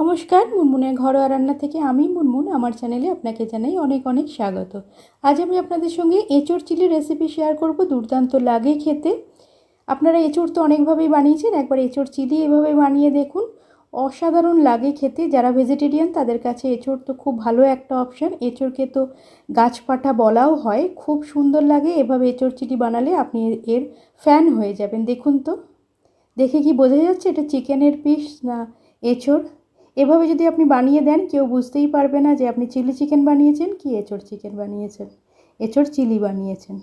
নমস্কার, মুনমুনের ঘরোয়া রান্না থেকে আমি মুনমুন, আমার চ্যানেলে আপনাকে জানাই অনেক অনেক স্বাগত। আজ আমি আপনাদের সঙ্গে এঁচোড় চিলি রেসিপি শেয়ার করব দুর্দান্ত লাগে খেতে। আপনারা এঁচোড় তো অনেকভাবেই বানিয়েছেন, একবার এঁচোড় চিলি এভাবে বানিয়ে দেখুন। অসাধারণ লাগে খেতে, যারা ভেজিটেরিয়ান তাদের কাছে এঁচোড় তো খুব ভালো একটা অপশান এঁচোড়কে তো গাছপাটা বলাও হয়, খুব সুন্দর লাগে, এভাবে এঁচোড় চিলি বানালে আপনি এর ফ্যান হয়ে যাবেন। দেখুন তো, দেখে কি বোঝা যাচ্ছে এটা চিকেনের পিস না এঁচোড়? এভাবে যদি আপনি বানিয়ে দেন, কেউ বুঝতেই পারবে না যে আপনি চিলি চিকেন বানিয়েছেন কি এঁচোড় চিকেন বানিয়েছেন। এঁচোড় চিলি বানিয়েছেন।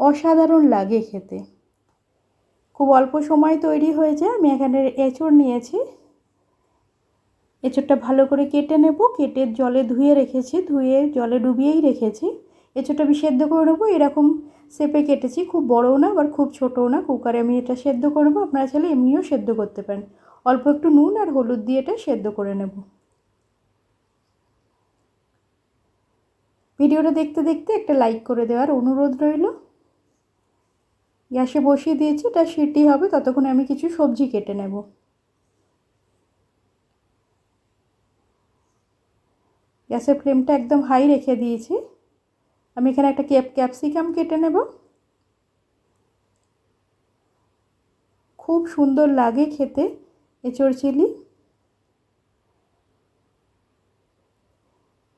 অসাধারণ লাগে খেতে। খুব অল্প সময় তৈরি হয়ে যায় আমি এখানে এঁচোড় নিয়েছি। এঁচোড়টা ভালো করে কেটে নেব, কেটে জলে ধুয়ে রেখেছি, ধুয়ে জলে ডুবিয়েই রেখেছি। এঁচোড়টা আমি সেদ্ধ করে নেব, এরকম সেপে কেটেছি, খুব বড়ও না, আবার খুব ছোটও না। কুকারে আমি এটা সেদ্ধ করে নেব, আপনারা চাইলে এমনিও সেদ্ধ করতে পারেন। অল্প একটু নুন আর হলুদ দিয়ে এটা সেদ্ধ করে নেব। ভিডিওটা দেখতে দেখতে একটা লাইক করে দেওয়ার অনুরোধ রইল। গ্যাসে বসিয়ে দিয়েছি, এটা সিটি হবে, ততক্ষণে আমি কিছু সবজি কেটে নেব। গ্যাসের ফ্লেমটা একদম হাই রেখে দিয়েছি। আমি এখানে একটা ক্যাপ, ক্যাপসিকাম কেটে নেব। খুব সুন্দর লাগে খেতে। এঁচড় চিলি।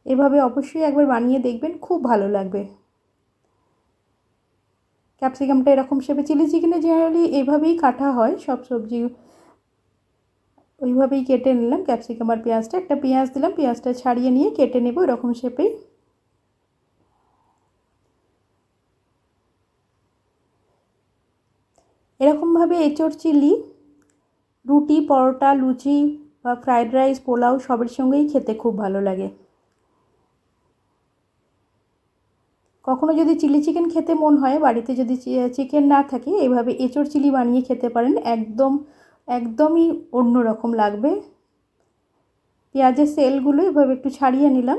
এভাবে অবশ্যই একবার বানিয়ে দেখবেন, খুব ভালো লাগবে। ক্যাপসিকামটা এরকম শেপে চিলি চিকেনে জেনারেলি এইভাবেই কাটা হয়, সব সবজি ওইভাবেই কেটে নিলাম। ক্যাপসিকাম আর পেঁয়াজটা, একটা পেঁয়াজ দিলাম, পেঁয়াজটা ছাড়িয়ে নিয়ে কেটে নেব এরকম শেপেই এরকমভাবে এঁচড় চিলি রুটি, পরোটা, লুচি বা ফ্রায়েড রাইস পোলাও সবের সঙ্গেই খেতে খুব ভালো লাগে। কখনো যদি চিলি চিকেন খেতে মন হয়, বাড়িতে যদি চিকেন না থাকে, এভাবে এঁচড় চিলি বানিয়ে খেতে পারেন। একদম, একদমই অন্য রকম লাগবে। পেঁয়াজের সেলগুলো এভাবে একটু ছাড়িয়ে নিলাম।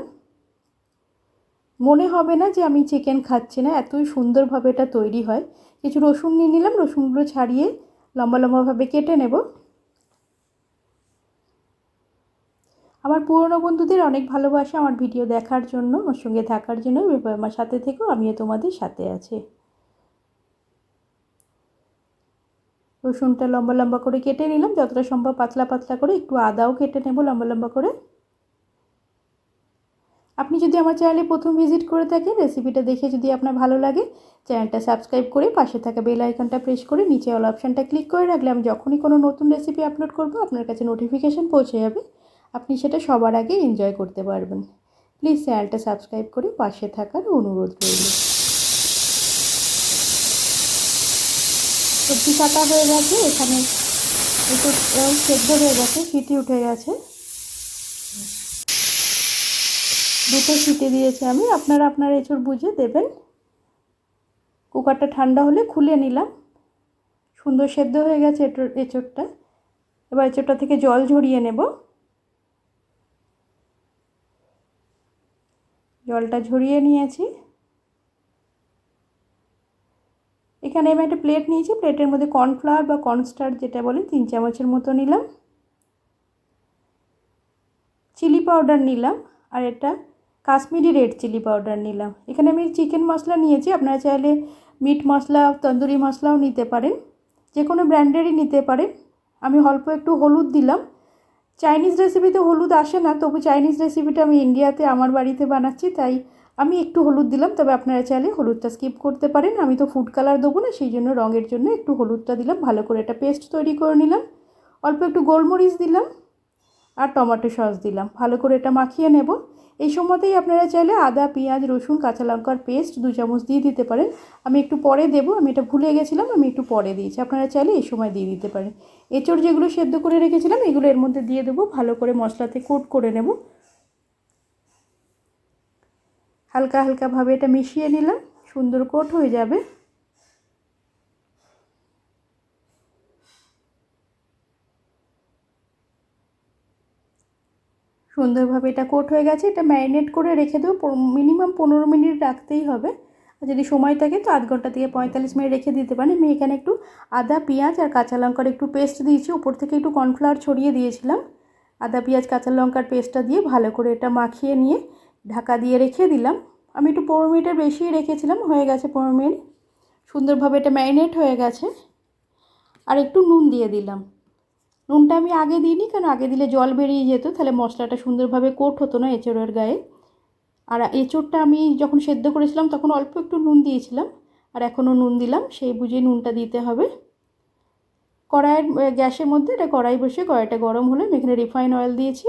মনে হবে না যে আমি চিকেন খাচ্ছি না, এতই সুন্দরভাবে এটা তৈরি হয়। কিছু রসুন নিয়ে নিলাম, রসুনগুলো ছাড়িয়ে লম্বা লম্বাভাবে কেটে নেব। আমার পুরনো বন্ধুদের অনেক ভালোবাসা আমার ভিডিও দেখার জন্য, আমার সঙ্গে থাকার জন্য আমার সাথে থেকেও আমিও তোমাদের সাথে আছি। রসুনটা লম্বা লম্বা করে কেটে নিলাম, যতটা সম্ভব পাতলা পাতলা করে একটু আদাও কেটে নেব লম্বা লম্বা করে। আপনি যদি আমার চ্যানেলে প্রথম ভিজিট করে থাকেন রেসিপিটা দেখে যদি আপনার ভালো লাগে চ্যানেলটা সাবস্ক্রাইব করে পাশে থাকা বেল আইকনটা প্রেস করে নিচে অল অপশানটা ক্লিক করে রাখলে আমি যখনই কোনো নতুন রেসিপি আপলোড করব, আপনার কাছে নোটিফিকেশান পৌঁছে যাবে। আপনি সেটা সবার আগে এনজয় করতে পারবেন। প্লিজ চ্যানেলটা সাবস্ক্রাইব করে পাশে থাকার অনুরোধ রইল। সবজি কাটা হয়ে গেছে, এখানে একটু সেদ্ধ হয়ে গেছে, সিটি উঠে গেছে। দুটো সিটি দিয়েছি আমি। আপনারা আপনার এঁচড় বুঝে দেবেন। কুকারটা ঠান্ডা হলে খুলে নিলাম। সুন্দর সেদ্ধ হয়ে গেছে এঁচড় এঁচড়টা। এবার এঁচড়টা থেকে জল ঝরিয়ে নেব। জলটা ঝরিয়ে নিয়েছি। এখানে আমি একটা প্লেট নিয়েছি, প্লেটের মধ্যে কর্নফ্লাওয়ার বা কর্নস্টার যেটা বলে, তিন চামচের মতো নিলাম। চিলি পাউডার নিলাম আর এটা কাশ্মীরি রেড চিলি পাউডার নিলাম। এখানে আমি চিকেন মশলা নিয়েছি, আপনারা চাইলে মিট মশলা, তন্দুরি মশলাও নিতে পারেন। যে কোনো ব্র্যান্ডেরই নিতে পারেন। আমি অল্প একটু হলুদ দিলাম। চাইনিজ রেসিপিতে হলুদ আসে না, তবু চাইনিজ রেসিপিটা আমি ইন্ডিয়াতে আমার বাড়িতে বানাচ্ছি, তাই আমি একটু হলুদ দিলাম, তবে আপনারা চাইলে হলুদটা স্কিপ করতে পারেন। আমি তো ফুড কালার দেবো না, সেই জন্য রঙের জন্য একটু হলুদটা দিলাম, ভালো করে একটা পেস্ট তৈরি করে নিলাম। অল্প একটু গোলমরিচ দিলাম আর টমেটো সস দিলাম, ভালো করে এটা মাখিয়ে নেব। এই সময়তেই আপনারা চাইলে আদা, পেঁয়াজ, রসুন, কাঁচা লঙ্কার পেস্ট দু চামচ দিয়ে দিতে পারেন। আমি একটু পরে দেবো, আমি এটা ভুলে গেছিলাম, আমি একটু পরে দিয়েছি। আপনারা চাইলে এই সময় দিয়ে দিতে পারেন। এঁচড় যেগুলো সেদ্ধ করে রেখেছিলাম, এগুলো এর মধ্যে দিয়ে দেবো, ভালো করে মশলাতে কোট করে নেব। হালকা হালকাভাবে এটা মিশিয়ে নিলাম, সুন্দর কোট হয়ে যাবে। সুন্দরভাবে এটা কোট হয়ে গেছে, এটা ম্যারিনেট করে রেখে দেবো। মিনিমাম পনেরো মিনিট রাখতেই হবে। আর যদি সময় থাকে তো আধ ঘণ্টা থেকে পঁয়তাল্লিশ মিনিট রেখে দিতে পারেন। আমি এখানে একটু আদা, পেঁয়াজ আর কাঁচা লঙ্কার একটু পেস্ট দিয়েছি। উপর থেকে একটু কর্নফ্লাওয়ার ছড়িয়ে দিয়েছিলাম। আদা, পেঁয়াজ, কাঁচা লঙ্কার পেস্টটা দিয়ে ভালো করে এটা মাখিয়ে নিয়ে ঢাকা দিয়ে রেখে দিলাম। আমি একটু পনেরো মিনিটের বেশি রেখেছিলাম, হয়ে গেছে পনেরো মিনিট। সুন্দরভাবে এটা ম্যারিনেট হয়ে গেছে। আর একটু নুন দিয়ে দিলাম। নুনটা আমি আগে দিইনি কারণ আগে দিলে জল বেরিয়ে যেত, তাহলে মশলাটা সুন্দরভাবে কোট হতো না এঁচড়ের গায়ে। আর এঁচড়টা আমি যখন সেদ্ধ করেছিলাম, তখন অল্প একটু নুন দিয়েছিলাম, আর এখনও নুন দিলাম, সেই বুঝে নুনটা দিতে হবে। কড়াইয়ের গ্যাসের মধ্যে এটা কড়াই বসে কড়াইটা গরম হলে আমি এখানে রিফাইন অয়েল দিয়েছি।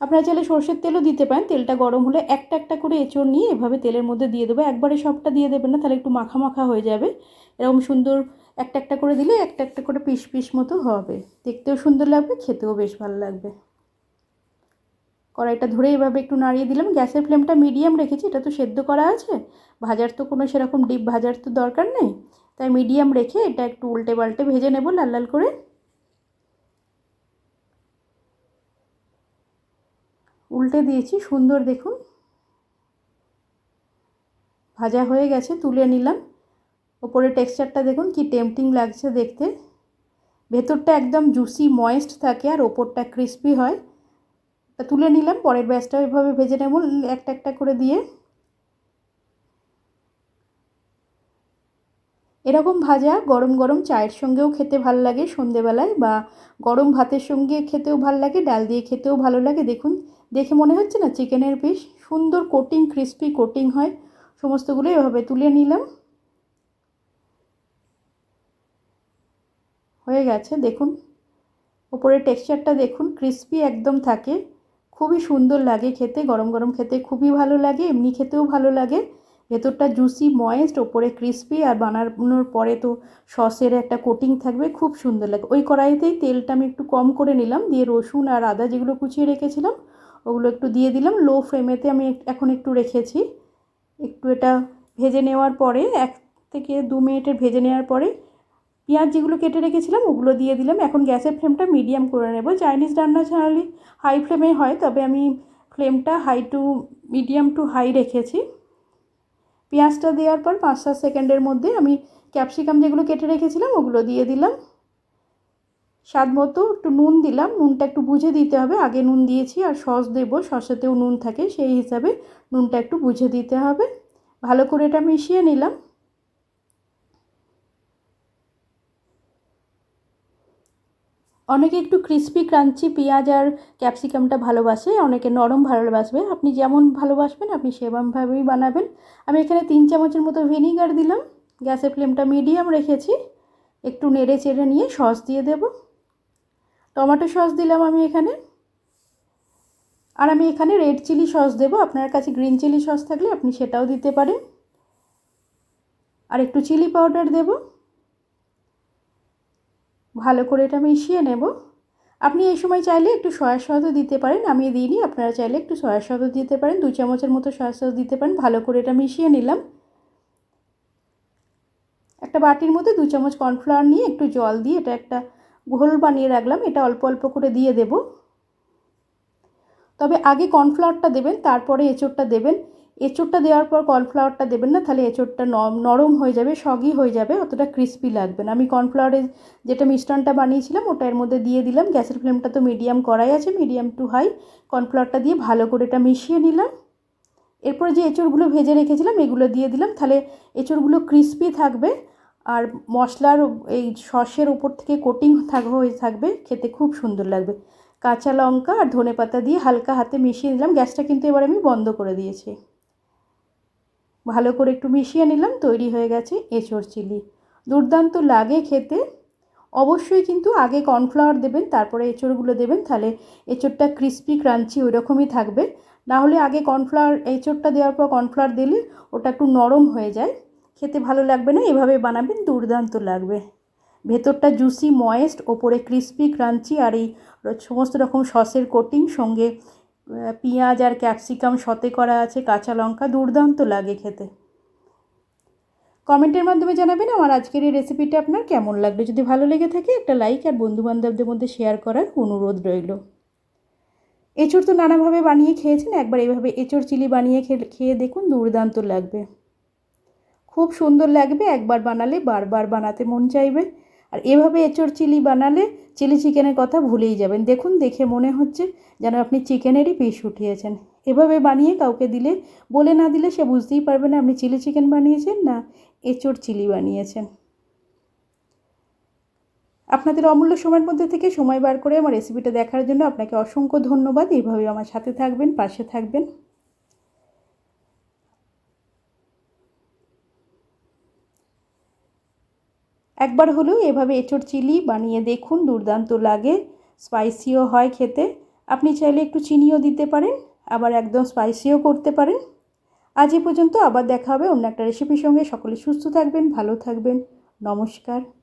আপনারা চাইলে সর্ষের তেলও দিতে পারেন, তেলটা গরম হলে একটা একটা করে এঁচড় নিয়ে এভাবে তেলের মধ্যে দিয়ে দেবো। একবারে সবটা দিয়ে দেবেন না, তাহলে একটু মাখা মাখা হয়ে যাবে। এরকম সুন্দর একটা একটা করে দিলে একটা একটা করে পিস পিস মতো হবে। দেখতেও সুন্দর লাগবে, খেতেও বেশ ভালো লাগবে। কড়াইটা ধরে এভাবে একটু নাড়িয়ে দিলাম। গ্যাসের ফ্লেমটা মিডিয়াম রেখেছি, এটা তো সেদ্ধ করা আছে। ভাজার তো কোনো সেরকম ডিপ ভাজার তো দরকার নেই। তাই মিডিয়াম রেখে এটা একটু উল্টে পাল্টে ভেজে নেব লাল লাল করে। উল্টে দিয়েছি, সুন্দর দেখুন। ভাজা হয়ে গেছে, তুলে নিলাম। ওপরে টেক্সচারটা দেখুন, কি টেম্পটিং লাগছে দেখতে। ভেতরটা একদম জুসি ময়েস্ট থাকে আর ওপরটা ক্রিস্পি হয়। তা তুলে নিলাম, পরের ব্যাচটা এভাবে ভেজে নেব, একটা একটা করে দিয়ে। এরকম ভাজা গরম গরম চায়ের সঙ্গেও খেতে ভালো লাগে সন্ধেবেলায়, বা গরম ভাতের সঙ্গে খেতেও ভালো লাগে, ডাল দিয়ে খেতেও ভালো লাগে। দেখুন, দেখে মনে হচ্ছে না চিকেনের পিস সুন্দর কোটিং ক্রিস্পি কোটিং হয়। সমস্তগুলো এভাবে তুলে নিলাম। হয়ে গেছে। দেখুন, ওপরের টেক্সচারটা দেখুন, ক্রিস্পি একদম থাকে। খুবই সুন্দর লাগে খেতে, গরম গরম খেতে খুবই ভালো লাগে, এমনি খেতেও ভালো লাগে। ভেতরটা জুসি ময়েস্ট ওপরে ক্রিস্পি আর বানানোর পরে তো সসের একটা কোটিং থাকবে, খুব সুন্দর লাগে। ওই কড়াইতেই তেলটা আমি একটু কম করে নিলাম, দিয়ে রসুন আর আদা যেগুলো কুচিয়ে রেখেছিলাম, ওগুলো একটু দিয়ে দিলাম। লো ফ্লেমেতে আমি এখন একটু রেখেছি। একটু এটা ভেজে নেওয়ার পরে, এক থেকে দু মিনিটের ভেজে নেওয়ার পরে পেঁয়াজ যেগুলো কেটে রেখেছিলাম, ওগুলো দিয়ে দিলাম। এখন গ্যাসের ফ্লেমটা মিডিয়াম করে নেব। চাইনিজ রান্না ছাড়ালে হাই ফ্লেমে হয়, তবে আমি ফ্লেমটা high to medium to high রেখেছি। পেঁয়াজটা দেওয়ার পর পাঁচ সাত সেকেন্ডের মধ্যে আমি ক্যাপসিকাম যেগুলো কেটে রেখেছিলাম, ওগুলো দিয়ে দিলাম। স্বাদ মতো একটু নুন দিলাম। নুনটা একটু বুঝে দিতে হবে। আগে নুন দিয়েছি আর সস দেবো। সসেতেও নুন থাকে, সেই হিসাবে নুনটা একটু বুঝে দিতে হবে। ভালো করে এটা মিশিয়ে নিলাম। অনেকে একটু ক্রিস্পি ক্রাঞ্চি পেঁয়াজ আর ক্যাপসিকামটা ভালোবাসে, অনেকে নরম ভালোবাসবে। আপনি যেমন ভালোবাসবেন, আপনি সেরকমভাবেই বানাবেন। আমি এখানে তিন চামচের মতো ভিনিগার দিলাম। গ্যাসের ফ্লেমটা মিডিয়াম রেখেছি। একটু নেড়ে চেড়ে নিয়ে সস দিয়ে দেব। টমেটো সস দিলাম আমি এখানে। আর আমি এখানে রেড চিলি সস দেবো। আপনার কাছে গ্রিন চিলি সস থাকলে আপনি সেটাও দিতে পারেন। আর একটু চিলি পাউডার দেবো। ভালো করে এটা মিশিয়ে নেব। আপনি এই সময় চাইলে একটু সয়া সসও দিতে পারেন আমি দিইনি, আপনারা চাইলে একটু সয়া সসও দিতে পারেন, দু চামচের মতো সয়া সস দিতে পারেন, ভালো করে এটা মিশিয়ে নিলাম। একটা বাটির মধ্যে দু চামচ কর্নফ্লাওয়ার নিয়ে একটু জল দিয়ে এটা একটা ঘোল বানিয়ে রাখলাম, এটা অল্প অল্প করে দিয়ে দেব। তবে আগে কর্নফ্লাওয়ারটা দেবেন, তারপরে এঁচোড়টা দেবেন এঁচোড়টা দেওয়ার পর কর্নফ্লাওয়ারটা দেবেন না, তাহলে এঁচোড়টা নরম হয়ে যাবে সগি হয়ে যাবে, অতটা ক্রিস্পি লাগবে না। আমি কর্নফ্লাওয়ারের যেটা মিশ্রণটা বানিয়েছিলাম, ওটা এর মধ্যে দিয়ে দিলাম। গ্যাসের ফ্লেমটা তো মিডিয়াম করাই আছে মিডিয়াম টু হাই কর্নফ্লাওয়ারটা দিয়ে ভালো করে এটা মিশিয়ে নিলাম। এরপরে যে এঁচোড়গুলো ভেজে রেখেছিলাম, এগুলো দিয়ে দিলাম। তাহলে এঁচোড়গুলো ক্রিস্পি থাকবে, আর মশলার এই সসের ওপর থেকে কোটিং থাক, হয়ে থাকবে, খেতে খুব সুন্দর লাগবে। কাঁচা লঙ্কা আর ধনে পাতা দিয়ে হালকা হাতে মিশিয়ে দিলাম গ্যাসটা কিন্তু এবার আমি বন্ধ করে দিয়েছি। ভালো করে একটু মিশিয়ে নিলাম, তৈরি হয়ে গেছে এঁচড় চিলি। দুর্দান্ত লাগে খেতে। অবশ্যই কিন্তু আগে কর্নফ্লাওয়ার দেবেন, তারপরে এঁচড়গুলো দেবেন, তাহলে এঁচড়টা ক্রিস্পি, ক্রাঞ্চি ওই রকমই থাকবে। না হলে আগে কর্নফ্লাওয়ার, এঁচড়টা দেওয়ার পর কর্নফ্লাওয়ার দিলে ওটা একটু নরম হয়ে যায়। খেতে ভালো লাগবে না, এভাবে বানাবেন, দুর্দান্ত লাগবে। ভেতরটা জুসি, ময়েস্ট, ওপরে ক্রিস্পি, ক্রাঞ্চি আর এই সমস্ত রকম সসের কোটিং, সঙ্গে পেঁয়াজ আর ক্যাপসিকাম সতে করা আছে, কাঁচা লঙ্কা, দুর্দান্ত লাগে খেতে। কমেন্টের মাধ্যমে জানাবেন আমার আজকের এই রেসিপিটা আপনার কেমন লাগল। যদি ভালো লেগে থাকে, একটা লাইক আর বন্ধুবান্ধবদের মধ্যে শেয়ার করার অনুরোধ রইল। এঁচড় তো নানাভাবে বানিয়ে খেয়েছেন, একবার এইভাবে এঁচড় চিলি বানিয়ে খেয়ে দেখুন দুর্দান্ত লাগবে। খুব সুন্দর লাগবে, একবার বানালে বারবার বানাতে মন চাইবে। আর এভাবে এঁচোড় চিলি বানালে চিলি চিকেনের কথা ভুলেই যাবেন। দেখুন, দেখে মনে হচ্ছে যেন আপনি চিকেনেরই পিস উঠিয়েছেন। এভাবে বানিয়ে কাউকে দিলে, বলে না দিলে সে বুঝতেই পারবে না আপনি চিলি চিকেন বানিয়েছেন না এঁচোড় চিলি বানিয়েছেন। আপনাদের অমূল্য সময়ের মধ্যে থেকে সময় বার করে আমার রেসিপিটা দেখার জন্য আপনাকে অসংখ্য ধন্যবাদ। এইভাবে আমার সাথে থাকবেন, পাশে থাকবেন। একবার হলেও এভাবে এঁচোড় চিলি বানিয়ে দেখুন, দুর্দান্ত লাগে। স্পাইসিও হয় খেতে। আপনি চাইলে একটু চিনিও দিতে পারেন, আবার একদম স্পাইসিও করতে পারেন। আজ এ পর্যন্ত আবার দেখা হবে অন্য একটা রেসিপির সঙ্গে। সকলে সুস্থ থাকবেন, ভালো থাকবেন। নমস্কার।